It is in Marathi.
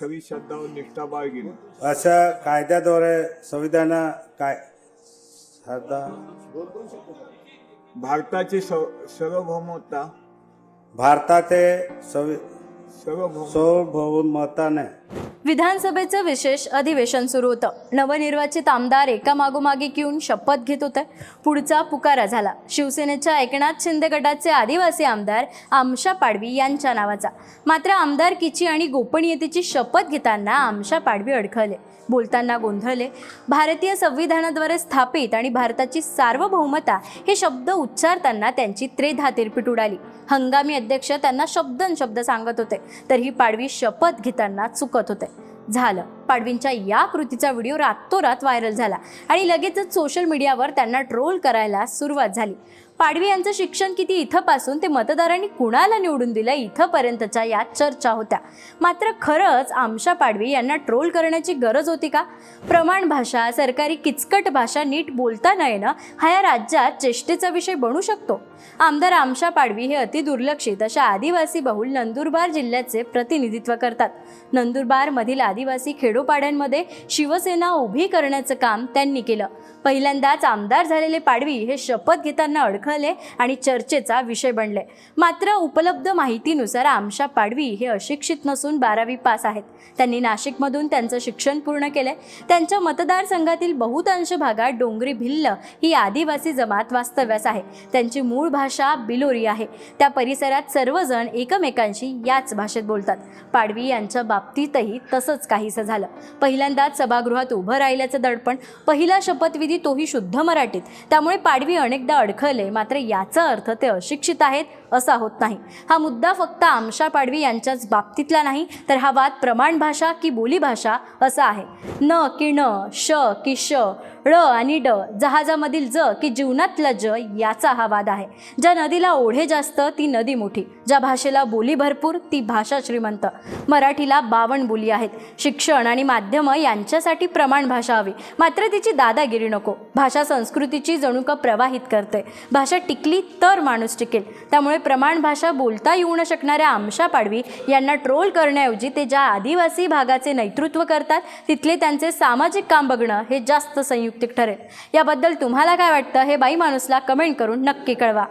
खरी श्रद्धा व निष्ठा बाळगेल अशा कायद्याद्वारे संविधान काय? श्रद्धा? भारताची सर्व- सार्वभौमता. भारताचे संवि सार्वभौम सार्वभौमताने विधानसभेचं विशेष अधिवेशन सुरू होतं. नवनिर्वाचित आमदार एकामागोमागे एक येऊन शपथ घेत होते. पुढचा पुकारा झाला. शिवसेनेच्या एकनाथ शिंदे गटाचे आदिवासी आमदार आमशा पाडवी यांच्या नावाचा. मात्र आमदारकीची आणि गोपनीयतेची शपथ घेताना आमशा पाडवी अडखळले. बोलताना गोंधळले. भारतीय संविधानाद्वारे स्थापित आणि भारताची सार्वभौमता हे शब्द उच्चारताना त्यांची त्रेधा तिरपीट उडाली. हंगामी अध्यक्ष त्यांना शब्दन शब्द सांगत होते. तर ही पाडवी शपथ घेताना चुकत होते. झालं. पाडवींच्या या कृतीचा व्हिडिओ रातोरात व्हायरल झाला आणि लगेचच सोशल मीडियावर त्यांना ट्रोल करायला सुरुवात झाली. पाडवी यांचं शिक्षण किती इथंपासून ते मतदारांनी कुणाला निवडून दिलं इथंपर्यंतच्या या चर्चा होत्या. मात्र खरंच आमशा पाडवी यांना ट्रोल करण्याची गरज होती का? प्रमाण भाषा सरकारी किचकट भाषा नीट बोलता न येणं हा या राज्यात चेष्टेचा विषय बनू शकतो. आमदार आमशा पाडवी हे अतिदुर्लक्षित अशा आदिवासी बहुल नंदुरबार जिल्ह्याचे प्रतिनिधित्व करतात. नंदुरबारमधील आदिवासी खेडोपाड्यांमध्ये शिवसेना उभी करण्याचं काम त्यांनी केलं. पहिल्यांदाच आमदार झालेले पाडवी हे शपथ घेताना अडखळले आणि चर्चेचा विषय बनले. मात्र उपलब्ध माहितीनुसार आमशा पाडवी हे अशिक्षित नसून बारावी पास आहेत. त्यांनी नाशिकमधून त्यांचं शिक्षण पूर्ण केलंय त्यांच्या मतदारसंघातील बहुतांश भागात डोंगरी भिल्ल ही आदिवासी जमात वास्तव्यास आहे. त्यांची मूळ भाषा बिलोरी आहे. त्या परिसरात सर्वजण एकमेकांशी याच भाषेत बोलतात. पाडवी यांच्या बाबतीतही तसंच काहीसं झालं. पहिल्यांदाच सभागृहात उभं राहिल्याचं दडपण पहिला शपथविधी तोही शुद्ध मराठीत. त्यामुळे पाडवी अनेकदा अडखळले मात्र याचा अर्थ ते अशिक्षित आहेत असा होत नाही. हा मुद्दा फक्त आमशा पाडवी यांच्याच बाबतीतला नाही तर हा वाद प्रमाण भाषा की बोलीभाषा असा आहे. न की न श की श ळ आणि ड जहाजामधील ज की जीवनातला ज याचा हा वाद आहे. ज्या नदीला ओढे जास्त ती नदी मोठी. ज्या भाषेला बोली भरपूर ती भाषा श्रीमंत. मराठीला बावन्न बोली आहेत. शिक्षण आणि माध्यमं यांच्यासाठी प्रमाण भाषा हवी. मात्र तिची दादागिरी नको. भाषा संस्कृतीची जणू का प्रवाहित करते. भाषा टिकली तर माणूस टिकेल. त्यामुळे प्रमाण भाषा बोलता येऊ न शकणाऱ्या आमशा पाडवी यांना ट्रोल करण्याऐवजी ते ज्या आदिवासी भागाचे नेतृत्व करतात तिथले त्यांचे सामाजिक काम बघणं हे जास्त संयुक्तिक ठरेल. याबद्दल तुम्हाला काय वाटतं हे बाई माणूसला कमेंट करून नक्की कळवा.